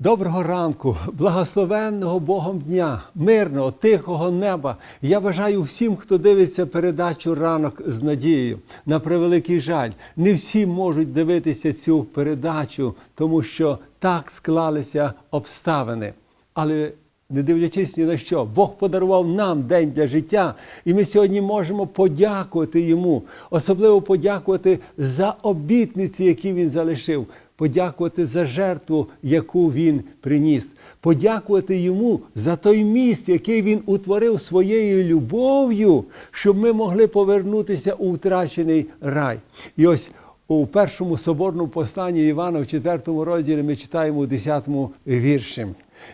Доброго ранку, благословенного Богом дня, мирного, тихого неба. Я бажаю всім, хто дивиться передачу ранок з надією. На превеликий жаль, не всі можуть дивитися цю передачу, тому що так склалися обставини. Але не дивлячись ні на що, Бог подарував нам день для життя, і ми сьогодні можемо подякувати йому, особливо подякувати за обітниці, які він залишив, подякувати за жертву, яку він приніс, подякувати йому за той міст, який він утворив своєю любов'ю, щоб ми могли повернутися у втрачений рай. І ось у першому соборному посланні Івана в 4 розділі ми читаємо у 10 вірші.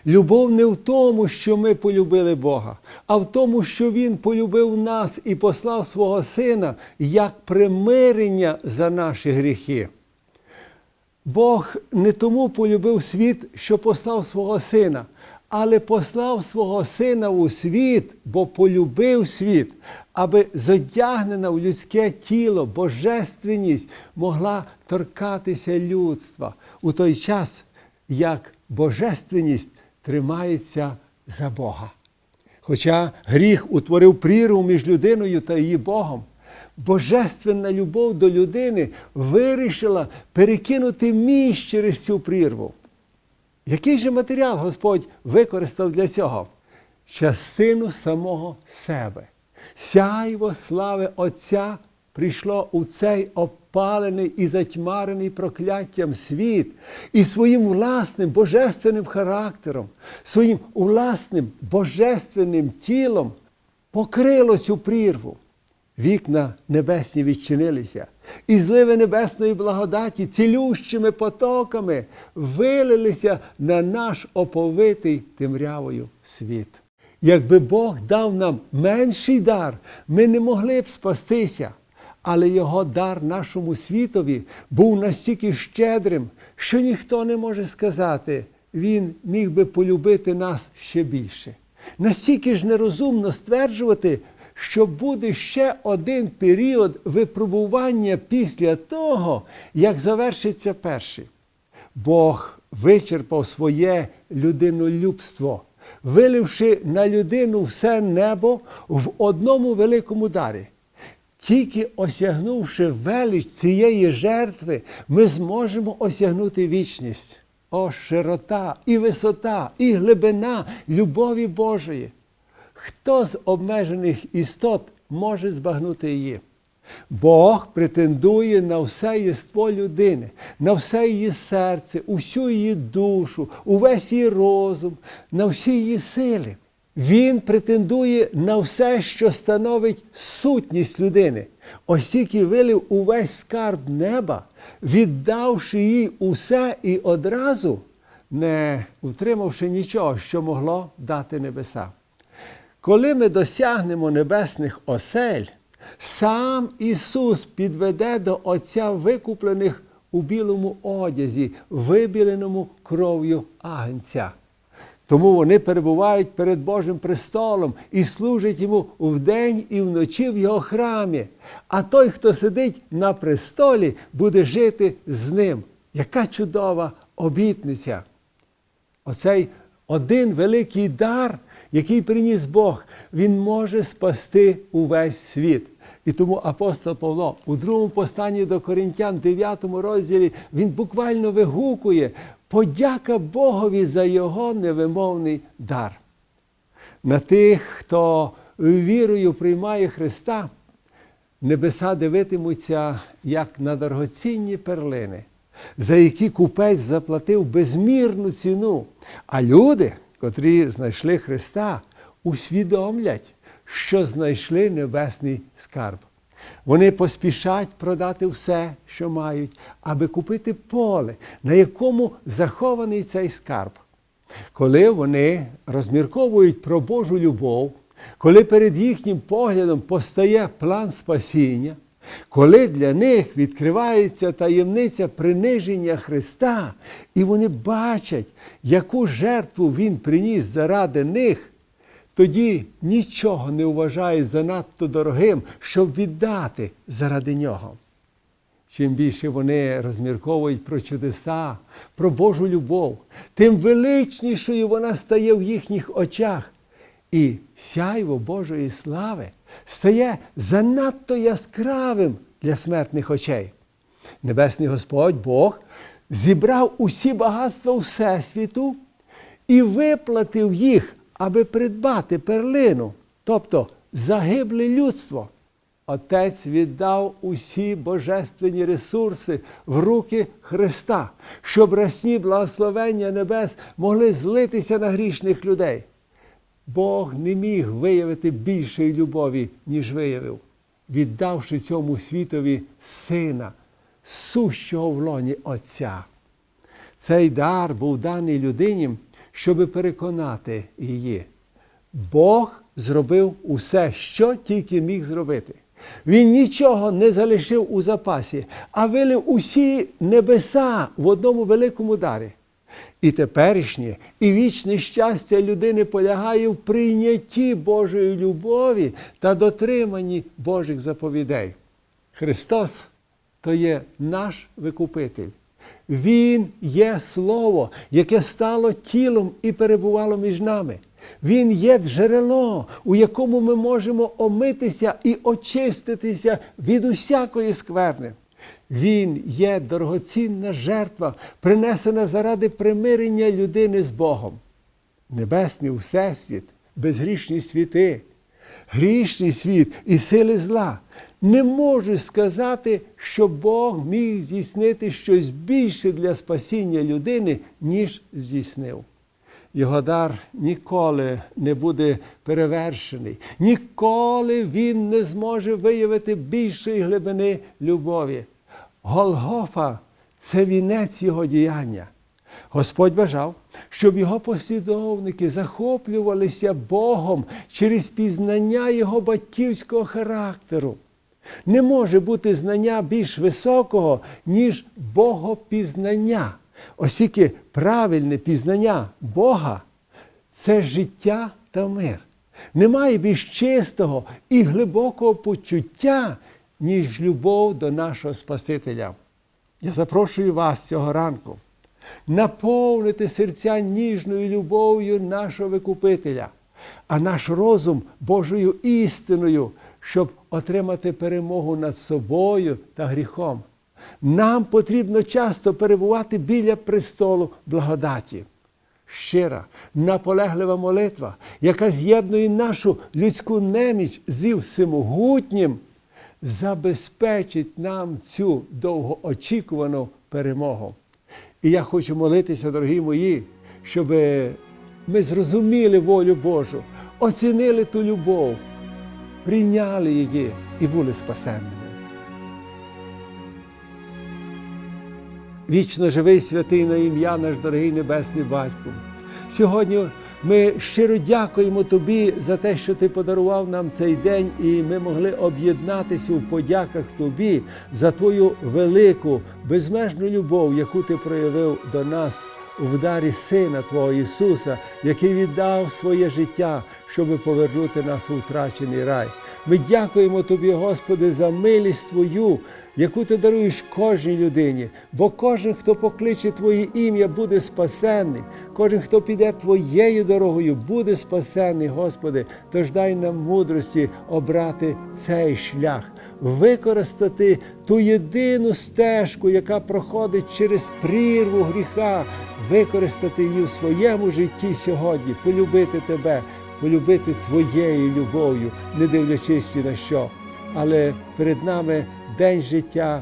Любов не в тому, що ми полюбили Бога, а в тому, що Він полюбив нас і послав свого Сина як примирення за наші гріхи. Бог не тому полюбив світ, що послав свого сина, але послав свого сина у світ, бо полюбив світ, аби зодягнена в людське тіло божественність могла торкатися людства у той час, як божественність тримається за Бога. Хоча гріх утворив прірву між людиною та її Богом. Божественна любов до людини вирішила перекинути міст через цю прірву. Який же матеріал Господь використав для цього? Частину самого себе. Сяйво слави Отця прийшло у цей опалений і затьмарений прокляттям світ і своїм власним божественним характером, своїм власним божественним тілом покрило цю прірву. Вікна небесні відчинилися, і зливи небесної благодаті цілющими потоками вилилися на наш оповитий темрявою світ. Якби Бог дав нам менший дар, ми не могли б спастися. Але його дар нашому світові був настільки щедрим, що ніхто не може сказати, він міг би полюбити нас ще більше. Настільки ж нерозумно стверджувати, що буде ще один період випробування після того, як завершиться перший. Бог вичерпав своє людинолюбство, виливши на людину все небо в одному великому дарі. Тільки осягнувши велич цієї жертви, ми зможемо осягнути вічність. О, широта, і висота, і глибина любові Божої. Хто з обмежених істот може збагнути її? Бог претендує на все єство людини, на все її серце, усю її душу, увесь її розум, на всі її сили. Він претендує на все, що становить сутність людини. Ось тільки вилив увесь скарб неба, віддавши їй усе і одразу, не утримавши нічого, що могло дати небеса. Коли ми досягнемо небесних осель, сам Ісус підведе до Отця викуплених у білому одязі, вибіленому кров'ю Агнця. Тому вони перебувають перед Божим престолом і служать йому вдень і вночі в його храмі. А той, хто сидить на престолі, буде жити з ним. Яка чудова обітниця! Оцей один великий дар, який приніс Бог, він може спасти увесь світ. І тому апостол Павло у другому посланні до Коринтян, 9 розділі, він буквально вигукує подяка Богові за його невимовний дар. На тих, хто вірою приймає Христа, небеса дивитимуться як на дорогоцінні перлини, за які купець заплатив безмірну ціну. А люди, котрі знайшли Христа, усвідомлять, що знайшли небесний скарб. Вони поспішать продати все, що мають, аби купити поле, на якому захований цей скарб. Коли вони розмірковують про Божу любов, коли перед їхнім поглядом постає план спасіння, коли для них відкривається таємниця приниження Христа, і вони бачать, яку жертву Він приніс заради них, тоді нічого не вважає занадто дорогим, щоб віддати заради нього. Чим більше вони розмірковують про чудеса, про Божу любов, тим величнішою вона стає в їхніх очах. І сяйво Божої слави стає занадто яскравим для смертних очей. Небесний Господь Бог зібрав усі багатства Всесвіту і виплатив їх, аби придбати перлину, тобто загибле людство. Отець віддав усі божественні ресурси в руки Христа, щоб рясні благословення небес могли злитися на грішних людей. Бог не міг виявити більшої любові, ніж виявив, віддавши цьому світові сина, сущого в лоні Отця. Цей дар був даний людині, щоби переконати її. Бог зробив усе, що тільки міг зробити. Він нічого не залишив у запасі, а вилив усі небеса в одному великому дарі. І теперішнє, і вічне щастя людини полягає в прийнятті Божої любові та дотриманні Божих заповідей. Христос то є наш викупитель. Він є Слово, яке стало тілом і перебувало між нами. Він є джерело, у якому ми можемо омитися і очиститися від усякої скверни. Він є дорогоцінна жертва, принесена заради примирення людини з Богом. Небесний Всесвіт, безгрішні світи, грішний світ і сили зла не можуть сказати, що Бог міг здійснити щось більше для спасіння людини, ніж здійснив. Його дар ніколи не буде перевершений, ніколи він не зможе виявити більшої глибини любові. Голгофа це вінець його діяння. Господь бажав, щоб його послідовники захоплювалися Богом через пізнання його батьківського характеру. Не може бути знання більш високого, ніж богопізнання. Оскільки правильне пізнання Бога це життя та мир. Немає більш чистого і глибокого почуття, ніж любов до нашого Спасителя. Я запрошую вас цього ранку наповнити серця ніжною любов'ю нашого Викупителя, а наш розум Божою істиною, щоб отримати перемогу над собою та гріхом. Нам потрібно часто перебувати біля престолу благодаті. Щира, наполеглива молитва, яка з'єднує нашу людську неміч зі всемогутнім, забезпечить нам цю довгоочікувану перемогу. І я хочу молитися, дорогі мої, щоб ми зрозуміли волю Божу, оцінили ту любов, прийняли її і були спасенними. Вічно живий святий на ім'я наш дорогий Небесний Батько. Сьогодні ми щиро дякуємо Тобі за те, що Ти подарував нам цей день, і ми могли об'єднатися у подяках Тобі за Твою велику, безмежну любов, яку Ти проявив до нас у вдарі Сина Твого Ісуса, який віддав своє життя, щоб повернути нас у втрачений рай. Ми дякуємо Тобі, Господи, за милість Твою, яку ти даруєш кожній людині, бо кожен, хто покличе Твоє ім'я, буде спасенний. Кожен, хто піде Твоєю дорогою, буде спасенний, Господи. Тож дай нам мудрості обрати цей шлях, використати ту єдину стежку, яка проходить через прірву гріха, використати її в своєму житті сьогодні, полюбити Тебе. Полюбити Твоєю любов'ю, не дивлячись ні на що. Але перед нами день життя,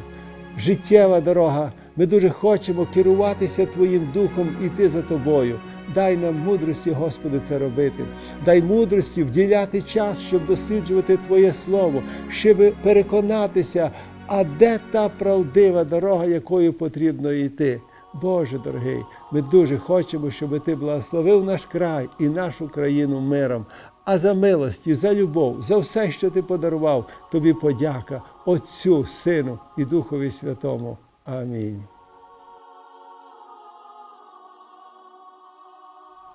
життєва дорога. Ми дуже хочемо керуватися Твоїм Духом і йти за Тобою. Дай нам мудрості, Господи, це робити. Дай мудрості вділяти час, щоб досліджувати Твоє Слово, щоб переконатися, а де та правдива дорога, якою потрібно йти. Боже дорогий, ми дуже хочемо, щоб Ти благословив наш край і нашу країну миром. А за милості, за любов, за все, що ти подарував, тобі подяка Отцю, Сину і Духові Святому. Амінь.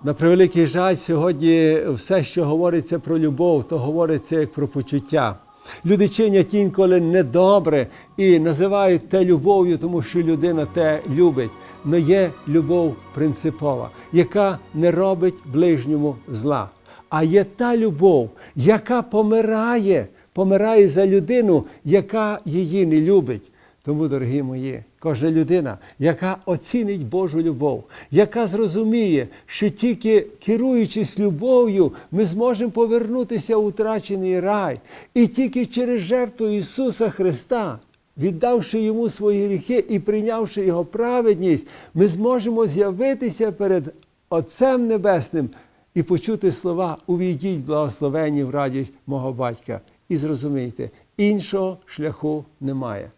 На превеликий жаль, сьогодні все, що говориться про любов, то говориться як про почуття. Люди чинять інколи недобре і називають те любов'ю, тому що людина те любить. Но є любов принципова, яка не робить ближньому зла. А є та любов, яка помирає, помирає за людину, яка її не любить. Тому, дорогі мої, кожна людина, яка оцінить Божу любов, яка зрозуміє, що тільки керуючись любов'ю, ми зможемо повернутися у втрачений рай. І тільки через жертву Ісуса Христа, віддавши Йому свої гріхи і прийнявши Його праведність, ми зможемо з'явитися перед Отцем Небесним і почути слова Увійдіть, благословені в радість мого батька. І зрозумійте, іншого шляху немає.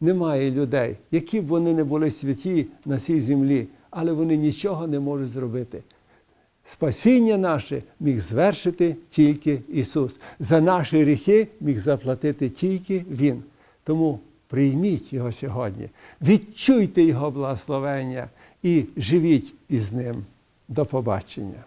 Немає людей, які б вони не були святі на цій землі, але вони нічого не можуть зробити. Спасіння наше міг звершити тільки Ісус. За наші гріхи міг заплатити тільки Він. Тому прийміть Його сьогодні, відчуйте Його благословення і живіть із Ним. До побачення.